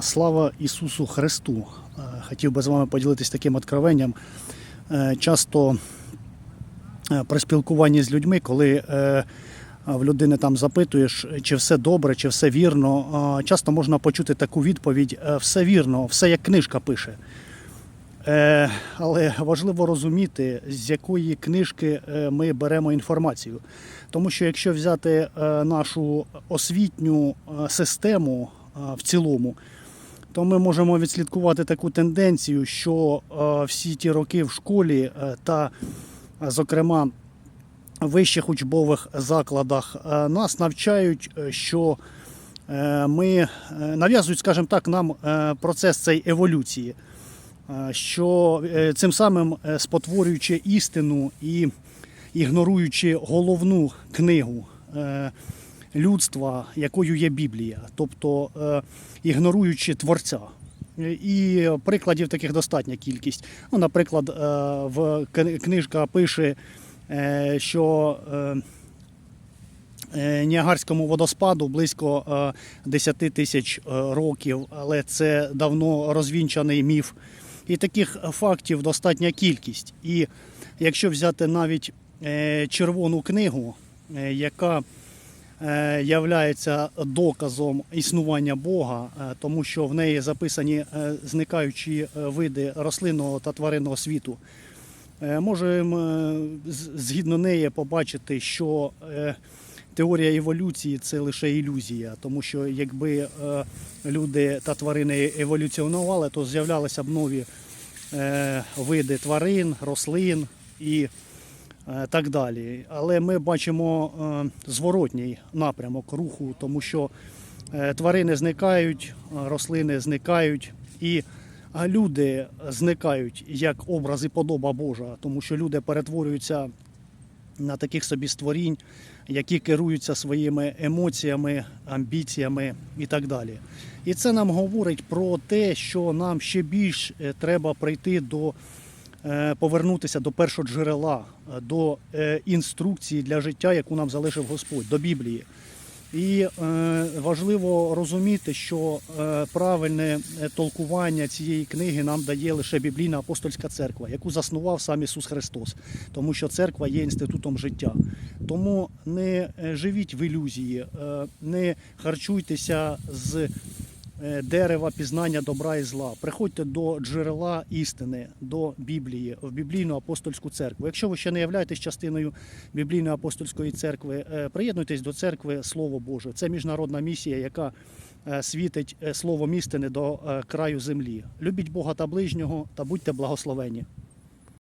Слава Ісусу Христу! Хотів би з вами поділитися таким откровенням. Е, Часто е, при спілкуванні з людьми, коли е, в людини там запитуєш, чи все добре, чи все вірно, часто можна почути таку відповідь: все вірно, все як книжка пише. Але важливо розуміти, з якої книжки ми беремо інформацію. Тому що якщо взяти нашу освітню систему в цілому, то ми можемо відслідкувати таку тенденцію, що всі ті роки в школі е, та, зокрема, вищих учбових закладах е, нас навчають, е, що ми нав'язують, скажімо так, нам процес цієї еволюції, що цим самим спотворюючи істину і ігноруючи головну книгу людства, якою є Біблія, тобто е, ігноруючи творця. І прикладів таких достатня кількість. Ну, наприклад, е, в книжка пише, е, що Ніагарському водоспаду близько е, 10 тисяч років, але це давно розвінчаний міф. І таких фактів достатня кількість. І якщо взяти навіть червону книгу, яка являється доказом існування Бога, е, тому що в неї записані е, зникаючі е, види рослинного та тваринного світу. Е, Можемо е, згідно неї побачити, що е, теорія еволюції це лише ілюзія, тому що якби е, люди та тварини еволюціонували, то з'являлися б нові е, види тварин, рослин і е, так далі. Але ми бачимо е, зворотній напрямок руху, тому що е, тварини зникають, е, рослини зникають і люди зникають як образ і подоба Божа, тому що люди перетворюються на таких собі створінь, які керуються своїми емоціями, амбіціями і так далі. І це нам говорить про те, що нам ще більш е, треба прийти до е, повернутися до першого джерела, е, до е, інструкції для життя, яку нам залишив Господь, до Біблії. І е, важливо розуміти, що е, правильне е, толкування цієї книги нам дає лише біблійна апостольська церква, яку заснував сам Ісус Христос, тому що церква є інститутом життя. Тому не е, живіть в ілюзії, е, не харчуйтеся з е, дерева пізнання добра і зла. Приходьте до джерела істини, до Біблії, в біблійну апостольську церкву. Якщо ви ще не являєтесь частиною біблійної апостольської церкви, е, приєднуйтесь до церкви Слово Боже. Це міжнародна місія, яка е, світить е, словом істини до е, краю землі. Любіть Бога та ближнього та будьте благословені.